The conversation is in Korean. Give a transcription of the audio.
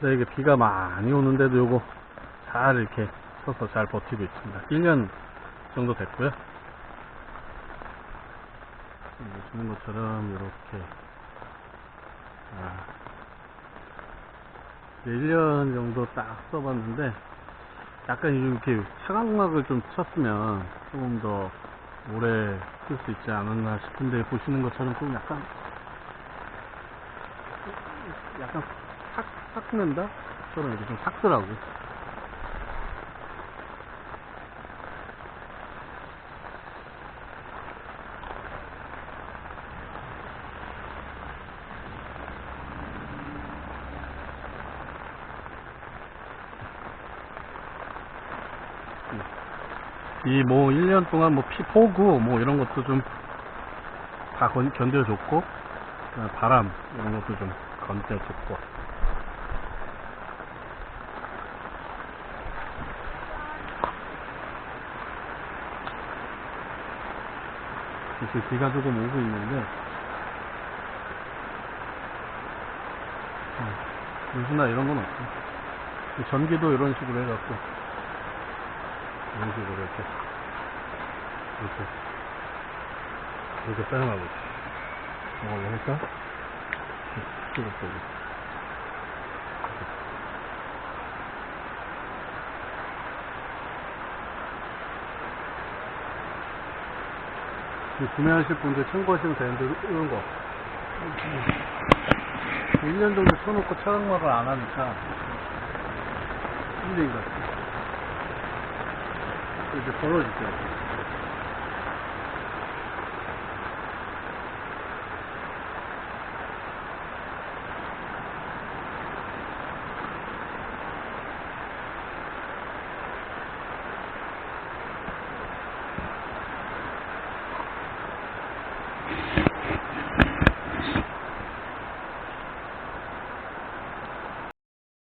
근데 이게 비가 많이 오는데도 요거 잘 이렇게 서서 잘 버티고 있습니다. 1년 정도 됐고요. 보시는 것처럼 이렇게 아, 1년 정도 딱 써봤는데 약간 이렇게 차광막을 좀 쳤으면 조금 더 오래 쓸 수 있지 않았나 싶은데 보시는 것처럼 좀 약간 약간 삭, 삭는다? 처럼 이렇게 좀 삭더라고. 이뭐 1년 동안 뭐 피포구 뭐 이런 것도 좀 다 견뎌줬고 그다음에 바람 이런 것도 좀 건져줬고 이제 비가 조금 오고 있는데. 어, 누수나 이런 건 없어. 전기도 이런 식으로 해갖고. 이런 식으로 이렇게. 이렇게. 이렇게 사용하고 있어. 어, 뭐니까? 이렇게 이렇게 이 구매하실 분들 참고하시면 되는데 이런 거. 1년 정도 쳐놓고 차광막을 안 하니까 힘든 것 같아요 이제 벌어지죠